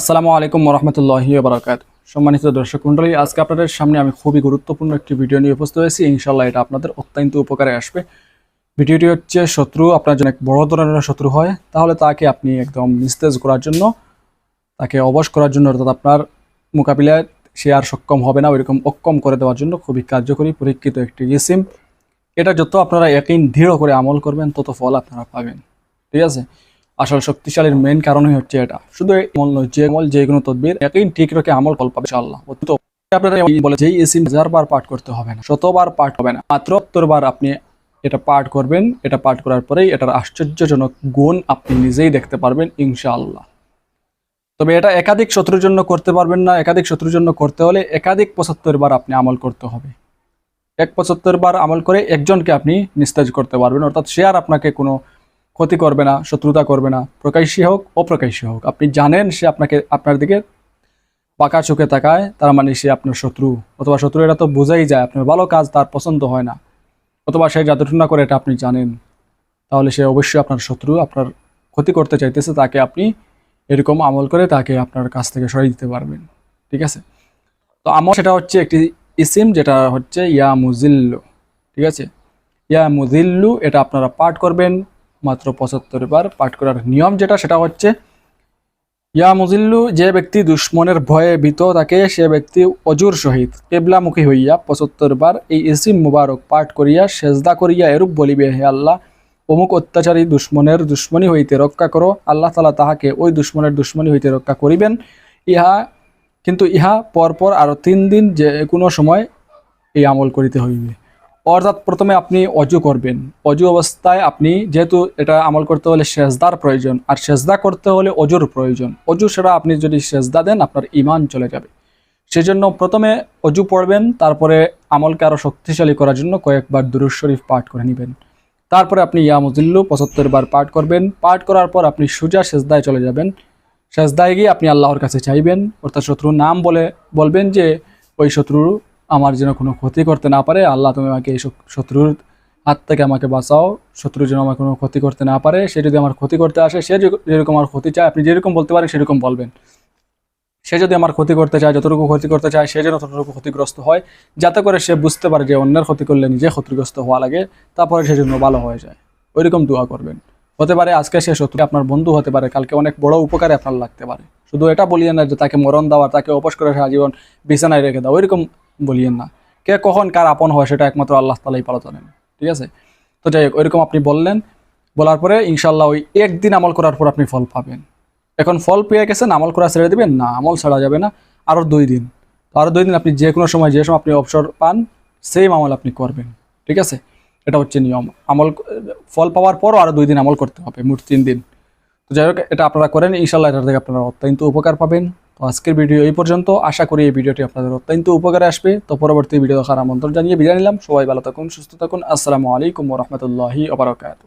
আসসালামু আলাইকুম রহমতুল্লাহি বারাকাত সম্মানিত দর্শক মণ্ডলী, আজকে আপনাদের সামনে আমি খুবই গুরুত্বপূর্ণ একটি ভিডিও নিয়ে উপস্থিত হয়েছি। ইনশাল্লাহ এটা আপনাদের অত্যন্ত উপকারে আসবে। ভিডিওটি হচ্ছে শত্রু, আপনার জন্য এক বড় ধরনের শত্রু হয়। তাহলে তাকে আপনি একদম নিস্তেজ করার জন্য, তাকে অবশ করার জন্য অর্থাৎ আপনার মোকাবিলায় সে আর সক্ষম হবে না, ওইরকম অক্ষম করে দেওয়ার জন্য খুবই কার্যকরী, পরীক্ষিত একটি ইসিম। এটা যত আপনারা একই দৃঢ় করে আমল করবেন, তত ফল আপনারা পাবেন। ঠিক আছে? আসল শক্তিশালীর মেইন কারণই হচ্ছে এটা। শুধু আমল নয়, যে আমল যে কোনো তদবির একই ঠিক রেখে আমল ফল পাবে আল্লাহ তো আপনারা বলে যেই এসিম হাজার বার পাঠ করতে হবে না, শতবার পাঠ হবে না, মাত্র বার আপনি এটা পাঠ করবেন। এটা পাঠ করার পরেই এটার আশ্চর্যজনক গুণ আপনি নিজেই দেখতে পারবেন, ইনশাআল্লাহ। তবে এটা একাধিক শত্রুর জন্য করতে পারবেন না। একাধিক শত্রুর জন্য করতে হলে একাধিক পঁচাত্তর বার আপনি আমল করতে হবে। এক পঁচাত্তর বার আমল করে একজনকে আপনি নিস্তেজ করতে পারবেন, অর্থাৎ সে আর আপনাকে কোনো ক্ষতি করবে না, শত্রুতা করবে না। প্রকাশ্যী হোক অপ্রকাশ্যী হোক। আপনি জানেন সে আপনাকে, আপনার দিকে পাকা চোখে তাকায়, তার মানে সে আপনার শত্রু। অথবা শত্রু এটা তো বোঝাই যায়, আপনার ভালো কাজ তার পছন্দ হয় না। অথবা সে জাদুটনা করে এটা আপনি জানেন। তাহলে সে অবশ্যই আপনার শত্রু, আপনার ক্ষতি করতে চাইতেছে, তাকে আপনি এরকম আমল করে তাকে আপনার কাছ থেকে সরিয়ে দিতে পারবেন। ঠিক আছে? তো আমল সেটা হচ্ছে একটি ইসিম, যেটা হচ্ছে ইয়া মুজিল্লু ঠিক আছে? ইয়া মুজিল্লু এটা আপনারা পাঠ করবেন। মাত্র পঁচাত্তর বার পাঠ করার নিয়ম যেটা, সেটা হচ্ছে, ইয়া মুজিল্লু, যে ব্যক্তি দুশ্মনের ভয়ে ভীত থাকে, সে ব্যক্তি অজুর সহিত। কেবলামুখী হইয়া পঁচাত্তর বার এই ইসিম মুবারক পাঠ করিয়া সেজদা করিয়া এরূপ বলিবে, হে আল্লাহ, অমুক অত্যাচারী দুশ্মনের দুশ্মনী হইতে রক্ষা করো। আল্লাহ তালা তাহাকে ওই দুশ্মনের দুশ্মনী হইতে রক্ষা করিবেন। ইহা, কিন্তু ইহা পরপর আরও তিন দিন যে কোনো সময় এই আমল করিতে হইবে। অর্থাৎ প্রথমে আপনি অজু করবেন। অজু অবস্থায় আপনি যেহেতু এটা আমল করতে হলে সেজদার প্রয়োজন, আর সেজদা করতে হলে অজুর প্রয়োজন। অজু সেটা আপনি যদি সেজদা দেন, আপনার ইমান চলে যাবে। সেজন্য প্রথমে অজু পড়বেন, তারপরে আমলকে আরও শক্তিশালী করার জন্য কয়েকবার দুরুজ শরীফ পাঠ করে নেবেন। তারপরে আপনি ইয়া মুজিল্লু পঁচাত্তর বার পাঠ করবেন। পাঠ করার পর আপনি সোজা সেজদায় চলে যাবেন। সেজদায় গিয়ে আপনি আল্লাহর কাছে চাইবেন। অর্থাৎ শত্রুর নাম বলে বলবেন যে, ওই শত্রু আমার যেন কোনো ক্ষতি করতে না পারে, আল্লাহ তুমি আমাকে এই শত্রুর হাত থেকে আমাকে বাঁচাও। শত্রু যেন আমার কোনো ক্ষতি করতে না পারে, সে যদি আমার ক্ষতি করতে আসে, সে যেরকম আমার ক্ষতি চায়, আপনি যেরকম বলতে পারেন সেরকম বলবেন। সে যদি আমার ক্ষতি করতে চায়, যতটুকু ক্ষতি করতে চায়, সে যেন ততটুকু ক্ষতিগ্রস্ত হয়, যাতে করে সে বুঝতে পারে যে অন্যের ক্ষতি করলে নিজে ক্ষতিগ্রস্ত হওয়া লাগে, তারপরে সে জন্য ভালো হয়ে যায়। ওইরকম দোয়া করবেন। হতে পারে আজকে সে শত্রু আপনার বন্ধু হতে পারে, কালকে অনেক বড় উপকারে আপনার লাগতে পারে। শুধু এটা বলিয়েন না যে তাকে মরণ দেওয়া তাকে অপস করে সারা জীবন বিছানায় রেখে দাও, ওইরকম বলিয়েন না। কে কখন কার আপন হয় সেটা একমাত্র আল্লাহ তালাই ভালো জানেন। ঠিক আছে? তো যাই হোক, ওইরকম আপনি বললেন। বলার পরে ইনশাল্লাহ ওই একদিন আমল করার পর আপনি ফল পাবেন। এখন ফল পেয়ে গেছেন, আমল করা ছেড়ে দেবেন? না, আমল ছাড়া যাবে না। আরও দুই দিন। আরও দুই দিন আপনি যে কোনো সময় যে সময় আপনি অবসর পান, সেম আমল আপনি করবেন। ঠিক আছে? এটা হচ্ছে নিয়ম। আমল, ফল পাওয়ার পরও আরও দুই দিন আমল করতে হবে, মোট তিন দিন। তো যাই হোক, এটা আপনারা করেন। ইনশাল্লাহ এটা থেকে আপনারা অত্যন্ত উপকার পাবেন। তো আজকের ভিডিও এই পর্যন্ত। আশা করি এই ভিডিওটি আপনাদের অত্যন্ত উপকারে আসবে। তো পরবর্তী ভিডিও দেখার আমন্ত্রণ জানিয়ে বিদায় নিলাম। সবাই ভালো থাকুন, সুস্থ থাকুন। আসসালামু আলাইকুম রহমতুল্লাহি ওবরাকাতু